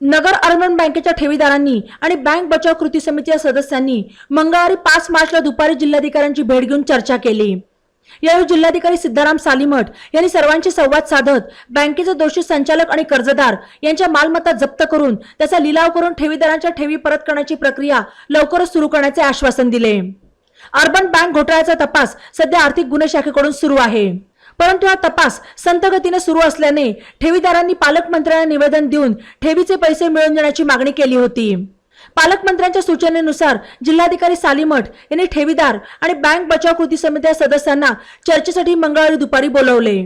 नगर urban बँकेच्या ठेवीदारांनी आणि bank बचाव कृती समितीच्या सदस्यांनी मंगळवारी पाच मार्चला दुपारी जिल्हाधिकाऱ्यांची भेट घेऊन चर्चा केली. यावेळी जिल्हाधिकारी सिद्धाराम सालीमठ यांनी सर्वांशी संवाद साधत बँकेचे दोषी संचालक आणि कर्जदार यांच्या मालमत्ता जप्त करून त्याचा लिलाव करून ठेवीदारांच्या ठेवी परत करण्याची प्रक्रिया लवकरच सुरू करण्याचे आश्वासन दिले. अर्बन बँक घोटाळ्याचा तपास सध्या आर्थिक गुन्हे शाखेकडून सुरू आहे. परंतु हा तपास संतगतीनं सुरू असल्याने ठेवीदारांनी पालकमंत्र्यांना निवेदन देऊन ठेवीचे पैसे मिळवून देण्याची मागणी केली होती. पालकमंत्र्यांच्या सूचनेनुसार जिल्हाधिकारी सालीमठ यांनी ठेवीदार आणि बँक बचाव कृती समितीच्या सदस्यांना चर्चेसाठी मंगळवारी दुपारी बोलवले.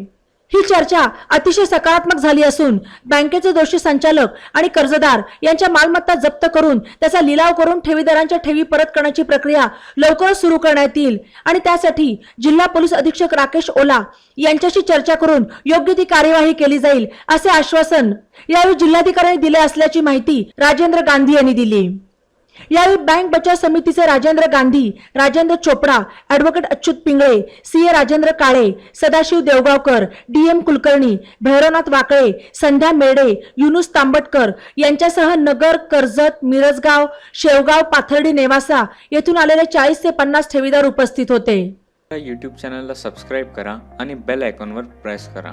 ही चर्चा अतिशय सकारात्मक झाली असून बँकेचे दोषी संचालक आणि कर्जदार यांच्या मालमत्ता जप्त करून त्याचा लिलाव करून ठेवीदारांच्या ठेवी परत करण्याची प्रक्रिया लवकरच सुरू करण्यात येईल. आणि त्यासाठी जिल्हा पोलीस अधीक्षक राकेश ओला यांच्याशी चर्चा करून योग्य ती कार्यवाही केली जाईल असे आश्वासन यावेळी जिल्हाधिकाऱ्यांनी दिले असल्याची माहिती राजेंद्र गांधी यांनी दिली. यावेळी बँक बचाव समितीचे Rajendra Gandhi Rajendra Chopda advocate Achyut Pingale C A Rajendra Kale Sadashiv Devgaonkar D M Kulkarni Bhairavnath Wakale Sandhya Mede Yunus Tambatkar यांच्यासह नगर कर्जत मिरजगाव शेवगाव पाथर्डी नेवासा येथून आलेले चाळीस ते पन्नास ठेवीदार उपस्थित होते. यूट्यूब चॅनलला सबस्क्राईब करा आणि बेल आयकॉनवर प्रेस करा.